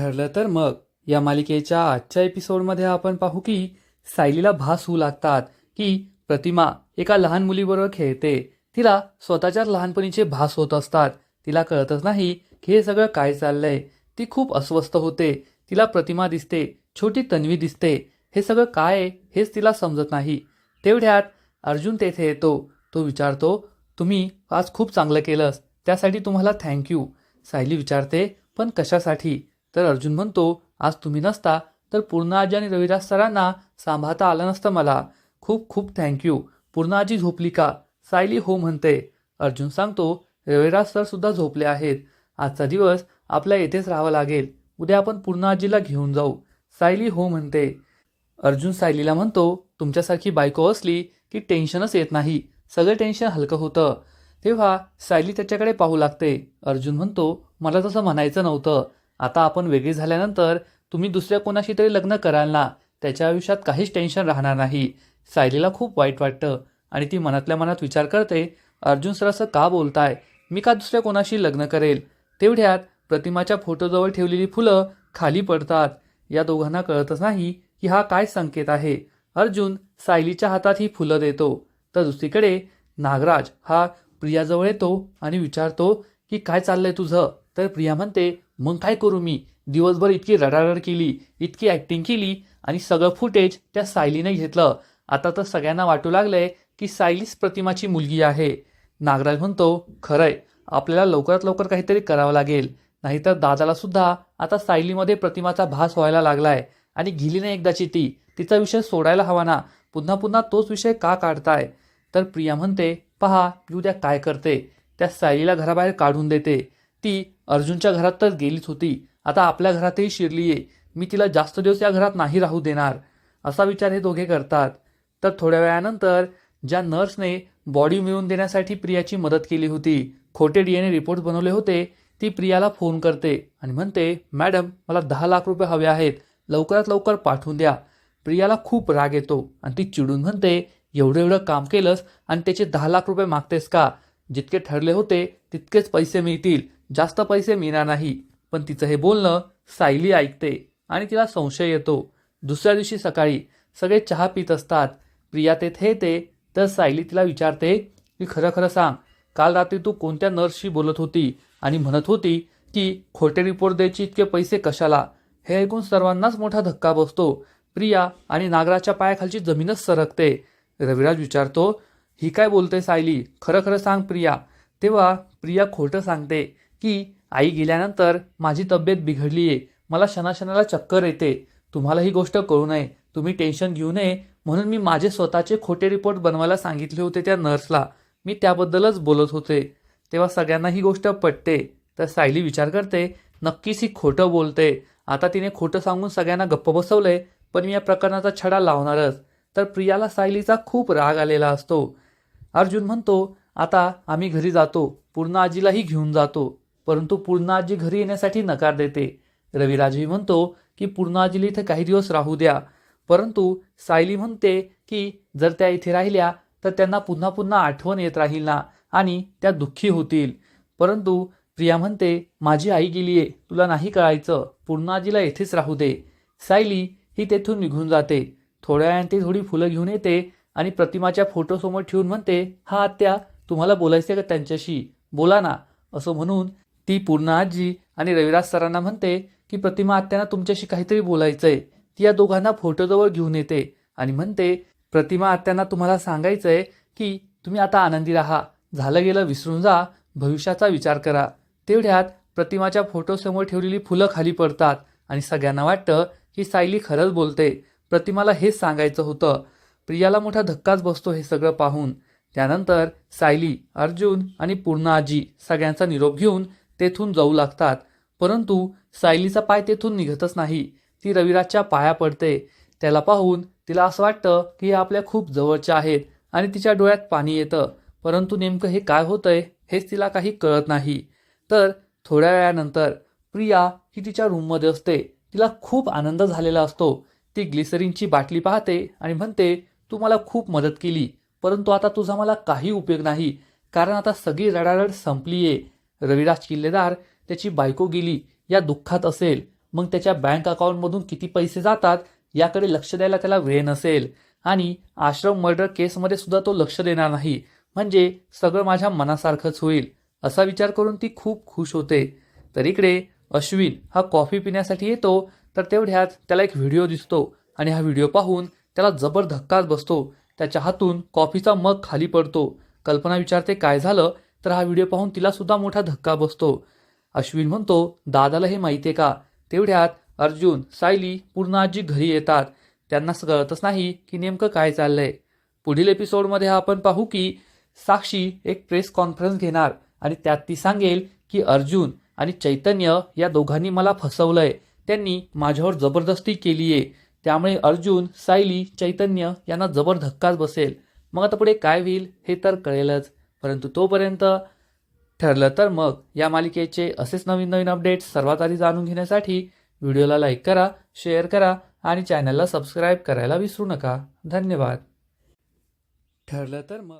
ठरलं तर मग. या मालिकेच्या आजच्या एपिसोडमध्ये आपण पाहू की सायलीला भास होऊ लागतात की प्रतिमा एका लहान मुलीबरोबर खेळते. तिला स्वतःच्याच लहानपणीचे भास होत असतात. तिला कळतच नाही की हे सगळं काय चाललंय. ती खूप अस्वस्थ होते. तिला प्रतिमा दिसते. छोटी तन्वी दिसते. हे सगळं काय हेच तिला समजत नाही. तेवढ्यात अर्जुन तेथे येतो. तो विचारतो तुम्ही आज खूप चांगलं केलंस. त्यासाठी तुम्हाला थँक्यू. सायली विचारते पण कशासाठी? तर अर्जुन म्हणतो आज तुम्ही नसता तर पूर्ण आजी आणि रविराज सरांना सांभाळता आलं नसतं मला. खूप खूप थँक्यू पूर्ण आजी झोपली का? सायली हो म्हणते. अर्जुन सांगतो रविराज सर सुद्धा झोपले आहेत. आजचा दिवस आपल्या येथेच राहावं लागेल. उद्या आपण पूर्ण आजीला घेऊन जाऊ. सायली हो म्हणते. अर्जुन सायलीला म्हणतो तुमच्यासारखी बायको असली की टेन्शनच येत नाही. सगळं टेन्शन हलकं होतं. तेव्हा सायली त्याच्याकडे पाहू लागते. अर्जुन म्हणतो मला तसं म्हणायचं नव्हतं. आता आपण वेगळी झाल्यानंतर तुम्ही दुसऱ्या कोणाशी तरी लग्न कराल ना त्याच्या आयुष्यात काहीच टेन्शन राहणार नाही. सायलीला खूप वाईट वाटतं आणि ती मनातल्या मनात विचार करते अर्जुन सर असं का बोलताय? मी का दुसऱ्या कोणाशी लग्न करेल? तेवढ्यात प्रतिमाच्या फोटोजवळ ठेवलेली फुलं खाली पडतात. या दोघांना कळतच नाही की हा काय संकेत आहे. अर्जुन सायलीच्या हातात ही फुलं देतो. तर दुसरीकडे नागराज हा प्रियाजवळ येतो आणि विचारतो की काय चाललंय तुझं? तर प्रिया म्हणते मग काय करू मी? दिवसभर इतकी रडारड केली इतकी ॲक्टिंग केली आणि सगळं फुटेज त्या सायलीने घेतलं. आता तर सगळ्यांना वाटू लागलंय की सायलीच प्रतिमाची मुलगी आहे. नागराज म्हणतो खरंय आपल्याला लवकरात लवकर काहीतरी करावं लागेल. नाहीतर दादाला सुद्धा आता सायलीमध्ये प्रतिमाचा भास व्हायला लागलाय आणि गेली नाही एकदाची ती तिचा विषय सोडायला हवा ना. पुन्हा पुन्हा तोच विषय का काढताय? तर प्रिया म्हणते पहा मी उद्या काय करते? त्या सायलीला घराबाहेर काढून देते. ती अर्जुनच्या घरात तर गेलीच होती. आता आपल्या घरातही शिरली आहे. मी तिला जास्त दिवस या घरात नाही राहू देणार असा विचार हे दोघे करतात. तर थोड्या वेळानंतर ज्या नर्सने बॉडी मिळवून देण्यासाठी प्रियाची मदत केली होती खोटे डी एन ए रिपोर्ट बनवले होते ती प्रियाला फोन करते आणि म्हणते मॅडम मला दहा लाख रुपये हवे आहेत. लवकरात लवकर पाठवून द्या. प्रियाला खूप राग येतो आणि ती चिडून म्हणते एवढं एवढं काम केलंस आणि त्याचे दहा लाख रुपये मागतेस का? जितके ठरले होते तितकेच पैसे मिळतील. जास्त पैसे मिळणार नाही. पण तिचं हे बोलणं सायली ऐकते आणि तिला संशय येतो. दुसऱ्या दिवशी सकाळी सगळे चहा पित असतात. प्रिया तेथे येते तर सायली तिला विचारते की खरं खरं सांग काल रात्री तू कोणत्या नर्सशी बोलत होती आणि म्हणत होती की खोटे रिपोर्ट द्यायचे इतके पैसे कशाला? हे ऐकून सर्वांनाच मोठा धक्का बसतो. प्रिया आणि नागराच्या पायाखालची जमीनच सरकते. रविराज विचारतो ही काय बोलते सायली? खरं खरं सांग प्रिया. तेव्हा प्रिया खोटं सांगते की आई गेल्यानंतर माझी तब्येत बिघडली आहे मला क्षणाक्षणाला चक्कर येते. तुम्हाला ही गोष्ट कळू नये. तुम्ही टेन्शन घेऊ नये. म्हणून मी माझे स्वतःचे खोटे रिपोर्ट बनवायला सांगितले होते त्या नर्सला. मी त्याबद्दलच बोलत होते. तेव्हा सगळ्यांना ही गोष्ट पटते. तर सायली विचार करते नक्कीच ही खोटं बोलते. आता तिने खोटं सांगून सगळ्यांना गप्प बसवलंय पण मी या प्रकरणाचा छडा लावणारच. तर प्रियाला सायलीचा खूप राग आलेला असतो. अर्जुन म्हणतो आता आम्ही घरी जातो पूर्ण आजीलाही घेऊन जातो परंतु पूर्ण आजी घरी येण्यासाठी नकार देते. रविराजही म्हणतो की पूर्ण आजीला इथे काही दिवस राहू द्या. परंतु सायली म्हणते की जर त्या इथे राहिल्या तर त्यांना पुन्हा पुन्हा आठवण येत राहील ना आणि त्या दुःखी होतील. परंतु प्रिया म्हणते माझी आई गेली आहे तुला नाही कळायचं पूर्ण आजीला येथेच राहू दे. सायली ही तेथून निघून जाते. थोड्या वेळाने ती थोडी फुलं घेऊन येते आणि प्रतिमाच्या फोटोसमोर ठेवून म्हणते हा आत्या तुम्हाला बोलायचं का त्यांच्याशी? बोला ना. असं म्हणून ती पूर्ण आजी आणि रविराज सरांना म्हणते की प्रतिमा आत्यांना तुमच्याशी काहीतरी बोलायचंय. ती या दोघांना फोटोजवळ घेऊन येते. आणि म्हणते प्रतिमा आत्यांना तुम्हाला सांगायचंय की तुम्ही आता आनंदी राहा. झालं गेलं विसरून जा. भविष्याचा विचार करा. तेवढ्यात प्रतिमाच्या फोटोसमोर ठेवलेली फुलं खाली पडतात आणि सगळ्यांना वाटतं की सायली खरंच बोलते. प्रतिमाला हेच सांगायचं होतं. प्रियाला मोठा धक्काच बसतो हे सगळं पाहून. त्यानंतर सायली अर्जुन आणि पूर्ण आजी सगळ्यांचा निरोप घेऊन तेथून जाऊ लागतात. परंतु सायलीचा पाय तेथून निघतच नाही. ती रविराजच्या पाया पडते. त्याला पाहून तिला असं वाटतं की हे आपल्या खूप जवळच्या आहेत आणि तिच्या डोळ्यात पाणी येतं. परंतु नेमकं हे काय होतंय हेच तिला काही कळत नाही. तर थोड्या वेळानंतर प्रिया ही तिच्या रूममध्ये असते. तिला खूप आनंद झालेला असतो. ती ग्लिसरीनची बाटली पाहते आणि म्हणते तू मला खूप मदत केली परंतु आता तुझा मला काही उपयोग नाही. कारण आता सगळी रडारड संपली आहे रविराज किल्लेदार त्याची बायको गेली या दुःखात असेल. मग त्याच्या बँक अकाउंटमधून किती पैसे जातात याकडे लक्ष द्यायला त्याला वेळ नसेल. आणि आश्रम मर्डर केसमध्ये सुद्धा तो लक्ष देणार नाही. म्हणजे सगळं माझ्या मनासारखंच होईल असा विचार करून ती खूप खुश होते. तर इकडे अश्विन हा कॉफी पिण्यासाठी येतो तर तेवढ्यात त्याला एक व्हिडिओ दिसतो. आणि हा व्हिडिओ पाहून त्याला जबर धक्काच बसतो. त्याच्या हातून कॉफीचा मग खाली पडतो. कल्पना विचारते काय झालं? तर हा व्हिडिओ पाहून तिलासुद्धा मोठा धक्का बसतो. अश्विन म्हणतो दादाला हे माहिती आहे का? तेवढ्यात अर्जुन सायली पूर्ण आजी घरी येतात. त्यांना असं कळतच नाही की नेमकं काय चाललंय. पुढील एपिसोडमध्ये आपण पाहू की साक्षी एक प्रेस कॉन्फरन्स घेणार आणि त्यात ती सांगेल की अर्जुन आणि चैतन्य या दोघांनी मला फसवलंय. त्यांनी माझ्यावर जबरदस्ती केली आहे त्यामुळे अर्जुन सायली चैतन्य यांना जबर धक्काच बसेल. मग आता पुढे काय होईल हे तर कळेलच. परंतु तोपर्यंत ठरलं तर मग या मालिकेचे असेच नवीन नवीन अपडेट्स सर्वात आधी जाणून घेण्यासाठी व्हिडिओला लाईक करा शेअर करा आणि चॅनलला सबस्क्राईब करायला विसरू नका. धन्यवाद. ठरलं तर मग